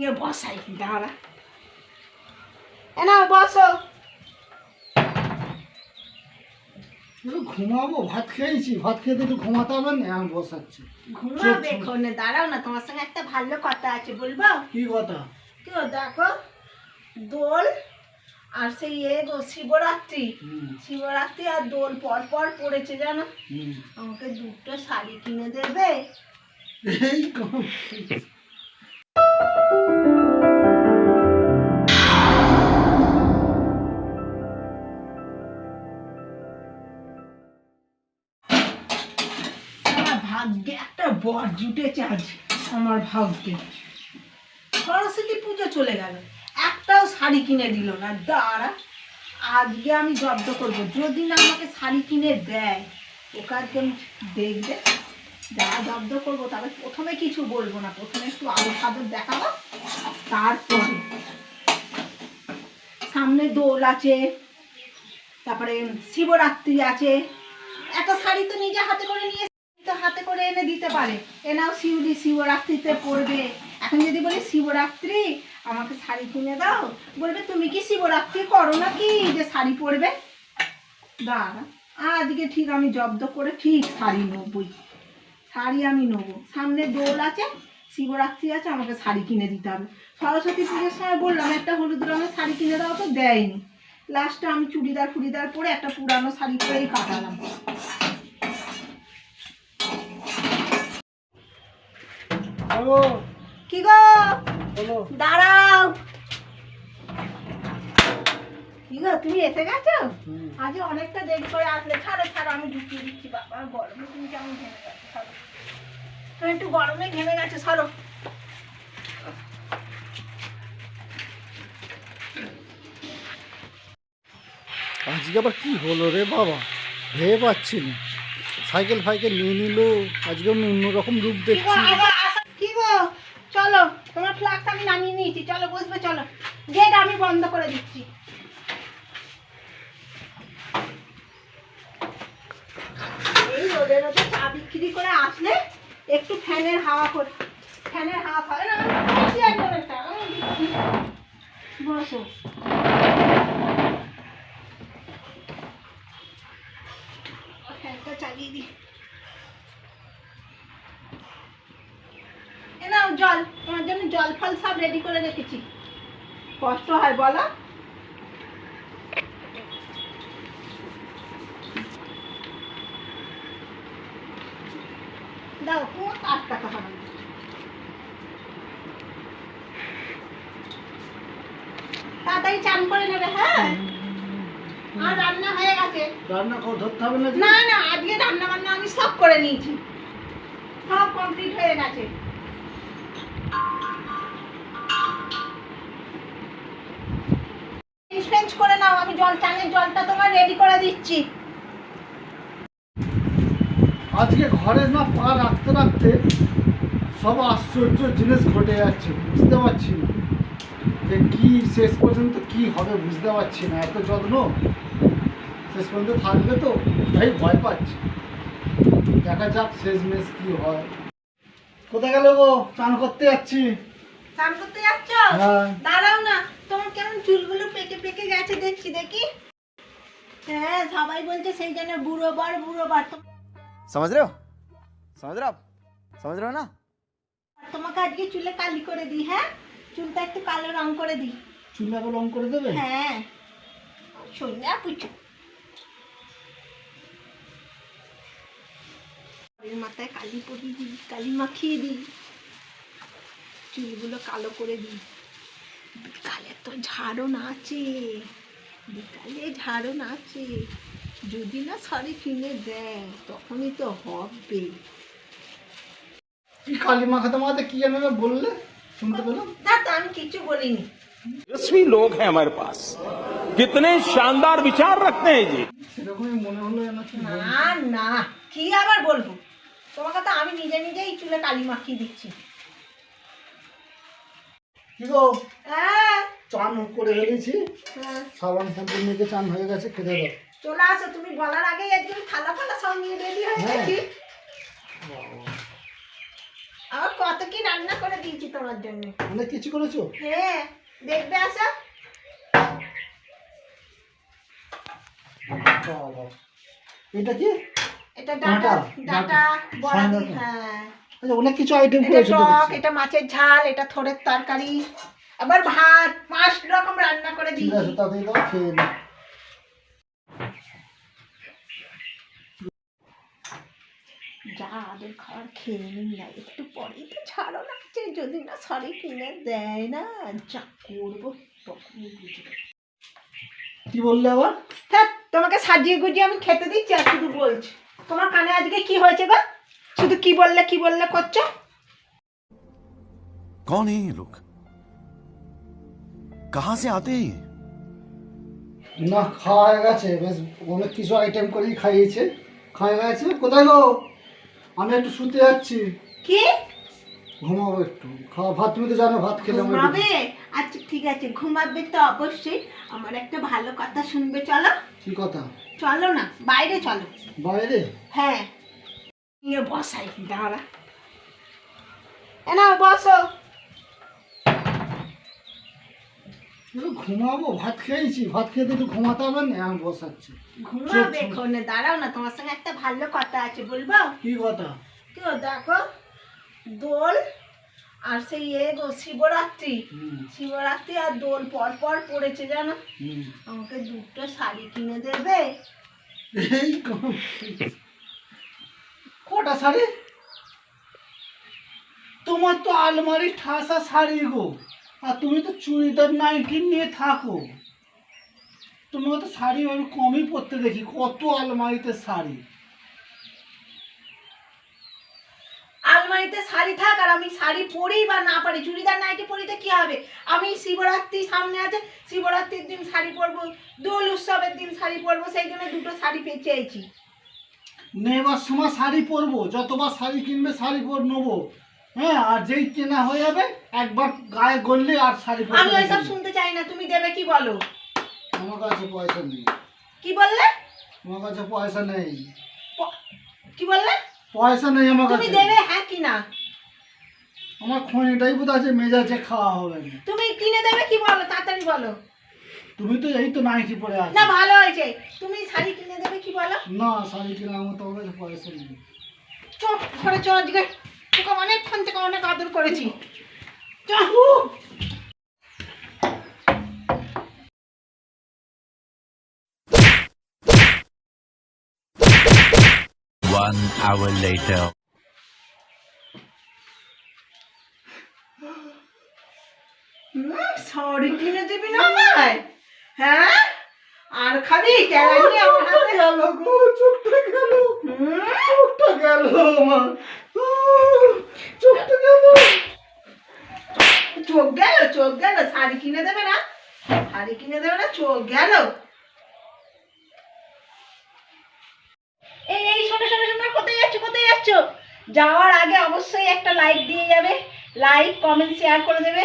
নিয়ে বসাই দাঁড়া এ না বসো। ঘুমাবো ভাত খেয়েছি ভাত খেতে একটু ঘুমাতে হবে না আমি বসাচ্ছি। ঘুমাবে এক্ষণে দাঁড়াও না তোমার সঙ্গে একটা ভালো কথা আছে বলব? কি কথা? কি ও দেখো দোল আর সেই এ গো শিবরাত্রি। শিবরাত্রি আর দোল পর পর পড়েছে জানো? আমাকে দুটো শাড়ি কিনে দেবে। এই সরস্বতী পুজো চলে গেল, একটাও শাড়ি কিনে দিল না। দাঁড়া, আজকে আমি জব্দ করব। যদি না আমাকে শাড়ি কিনে দেয় ওকে দেখবে? যা জব্দ করব তবে প্রথমে কিছু বলব না। প্রথমে একটু আলো সাদর দেখাবো, তারপরে সামনে দোল আছে, তারপরে শিবরাত্রি আছে। একটা শাড়ি তো নিজে হাতে করে নিয়ে হাতে করে এনে দিতে পারে। এ নাও শিউলি, শিবরাত্রিতে পরবে। এখন যদি বলি শিবরাত্রি, আমাকে শাড়ি কিনে দাও। বলবে, তুমি কি শিবরাত্রি করো নাকি? যে শাড়ি পরবে? দাঁড়া, আজকে ঠিক আমি জব্দ করে ঠিক শাড়ি নেবই। শাড়ি আমি নেব। সামনে দোল আছে শিবরাত্রি আছে আমাকে শাড়ি কিনে দিতে হবে। সরস্বতী পুজোর সময় বললাম একটা হলুদ রঙের শাড়ি কিনে দাও তো দেয়নি। লাস্টে আমি চুড়িদার ফুড়িদার পরে একটা পুরানো শাড়ি পরেই কাটালাম। কি গো? দাঁড়াও। কি গো তুমি এসে গেছো। আজ অনেকটা দেরি করে আসলে ছাড়ো ঢুকিয়ে দিচ্ছি বাবা গরমে তুমি কেমন ঘেমে গেছো তুমি একটু গরমে ঘেমে গেছো সরো আজকে আবার কি হলো রে বাবা? ভেবে পাচ্ছি না। সাইকেল ফাইকেল নিয়ে নিল আজকে আমি অন্যরকম রূপ দেখছি। কি গো? চলো তোমার ফ্ল্যাগটা আমি নামিয়ে নিয়েছি। চলো বসবে চলো। গেট আমি বন্ধ করে দিচ্ছি। এই রোদে রোদে চা বিক্রি করে আসলে একটু ফ্যানের হাওয়া করে ফ্যানের হাওয়া দিচ্ছি। বসো। ফ্যানটা চালিয়ে দিই। এ নাও জল, তোমার জন্য জল ফল সব রেডি করে রেখেছি। কষ্ট হয় বলো দাও তোমার আট টাকা হবে তাড়াতাড়ি চান করে নেবে হ্যাঁ? আর রান্না হয়ে গেছে। রান্না কর ধরতে হবে না না না আজকে রান্না বান্না আমি সব করে নিয়েছি। সব কমপ্লিট হয়ে গেছে। করে নাও আমি জল চানের জলটা তোমার রেডি করে দিচ্ছি। আজকে ঘরে না পা রাখতে রাখতে সব আশ্চর্য জিনিস ঘটে যাচ্ছে বুঝতে পারছি না। যে কি শেষ পর্যন্ত কি হবে বুঝতে পারছি না এত যত্ন। শেষ পর্যন্ত থাকবে তো তাই ভয় পাচ্ছি। দেখা যাক শেষ মেশ কি হয়। কোথায় গেল গো? চান করতে যাচ্ছি। স্নান করতে যাচ্ছ? হ্যাঁ। দাঁড়াও না তোমার কেমন চুলগুলো পেকে পেকে গেছে দেখছি দেখি। হ্যাঁ সবাই বলছে সেই জন্য বুড়ো বার বুড়ো বার। समझ रहे हो समझ रहे हो आप समझ रहे हो ना তোমাকে আজকে চুলে কালি করে দিই হ্যাঁ চুলটা একটু কালো রং করে দিই চুলাকে রং করে দেবে হ্যাঁ সন্ধ্যা পুজো ঘরের মাথায় কালি পরিয়ে দিই কালি মাখিয়ে দিই চুলগুলো কালো করে দিই বিকালে তো ঝাড়ন আছে বিকালে ঝাড়ন আছে যদি না শাড়ি কিনে দেয় তখনই তো হবে। কি কি বললে? শুনতে পেলাম। না আমি কিছু বলিনি। তেজস্বী লোক হ্যাঁ আমার পাশ কিতনে শানদার বিচার রাখতে হ্যাঁ জি। সেরকমই মনে হলো না না কি আবার বলব? তোমাকে তো আমি নিজে নিজেই চুলে কালি মাখিয়ে দিচ্ছি? কি গো? হ্যাঁ। চান করে ফেলেছি হ্যাঁ, সাবান শ্যাম্পু মেখে চান হয়ে গেছে খেতে দাও। চলে আসো তুমি বলার আগেই একদম থালা ফালা সব নিয়ে রেডি। গেছি। আমার কত কি রান্না করে দিয়েছি তোমার জন্য। অনেক কিছু করেছ? হ্যাঁ দেখবে আসা। এটা কি? এটা ডাটা। ডাটা বড়া হ্যাঁ। আচ্ছা অনেক কিছু আইটেম করেছ টক এটা মাছের ঝাল এটা থোড়ের তরকারি আবার ভাত পাঁচ রকম রান্না করে ঠিক আছে দিয়েছি তাড়াতাড়ি দাও খেয়ে নি যা আদের খাবার খেয়ে নিন না একটু পরেই তো ছাড়ো লাগছে যদি না শাড়ি কিনে দেয় না যা করব বুঝবে। কি বললে আবার? হ্যাঁ তোমাকে সাজিয়ে গুজিয়ে আমি খেতে দিচ্ছি আর শুধু বলছি। তোমার কানে আজকে কি হয়েছে গো? শুধু কি বললে কি বললে করছো कौन है ये लोग कहां से आते हैं ये? না খাওয়া হয়ে গেছে বেশ অনেক কিছু আইটেম করেই খাইয়েছে খাওয়া হয়ে গেছে কোথায় গো আমি একটু শুতে যাচ্ছি কি ঘুমাবো একটু খাওয়া ভাত তুমি তো জানো ভাত খেলে আমার ঘুমাবে আচ্ছা ঠিক আছে ঘুমাবে তো অবশ্যই আমার একটা ভালো কথা শুনবে চলো কি কথা চলো না বাইরে চলো বাইরে হ্যাঁ নিয়ে বসাই দাঁড়া এ নাও বসো ঘুমাবো ভাত খেয়েছি ভাত খেয়ে একটু ঘুমাতে হবে না আমি বসাচ্ছি। ঘুমাবে। এক্ষণে দাঁড়াও না তোমার সঙ্গে একটা ভালো কথা আছে বলব? কি কথা? তো দেখো দোল আর সেই এ গো শিবরাত্রি। শিবরাত্রি আর দোল পর পর পড়েছে জানো। আমাকে দুটো শাড়ি কিনে দেবে। এই কম। কটা শাড়ি? তোমার তো আলমারি ঠাসা শাড়ি গো, আর তুমি তো চুড়িদার নাইটি নিয়ে থাকো। তোমাকে তো শাড়ি আমি কমই পরতে দেখি, কত আলমারিতে শাড়ি। আলমারিতে শাড়ি থাক, আর আমি শাড়ি পরি বা না পারি, চুড়িদার নাইটি পরিতে কি হবে? আমি শিবরাত্রি সামনে আছে, শিবরাত্রির দিন শাড়ি পরবো, দোল উৎসবের দিন শাড়ি পরবো, সেই জন্য দুটো শাড়ি পেয়ে চেয়েছি নেবার সময় শাড়ি পরবো যতবার শাড়ি কিনবে শাড়ি পর নেব। হ্যাঁ আর যেই কেনা হয়ে যাবে একবার গায়ে গড়লে আর শাড়ি আমি ওইসব শুনতে চাই না তুমি দেবে কি বলো? আমার কাছে পয়সা নেই। কি বললে? আমার কাছে পয়সা নেই। কি বললে? পয়সা নেই আমার কাছে। তুমি দেবে হ্যাঁ কি না? আমার খনিটাই বোধ আছে মেজাজে খাওয়া হবে তুমি কিনে দেবে কি বলো? তাড়াতাড়ি বলো। তুমি তো এই তো নাইটি পরে আছো। না ভালো হয়েছে। তুমি শাড়ি কিনে দেবে কি বলো? না শাড়ি মতো আমার কাছে পয়সা নেই। চ ঘরে চ আজকে। তোকে অনেকক্ষণ থেকে অনেক আদর করেছি। চ। One hour later. সরি কিনে দিবি না আমায়? হ্যাঁ? আর খাবি ক্যারালি আমার হাতে গেল গো চোখটা গেল। চোখটা গেল আমার। চোখটা গেল। চোখ গেল চোখ গেল শাড়ি কিনে দেবে না? শাড়ি কিনে দেবে না চোখ গেল। এই এই শোনো শোনো শোনো কোথায় যাচ্ছ কোথায় যাচ্ছ? যাওয়ার আগে অবশ্যই একটা লাইক দিয়ে যাবে। লাইক কমেন্ট শেয়ার করে দেবে।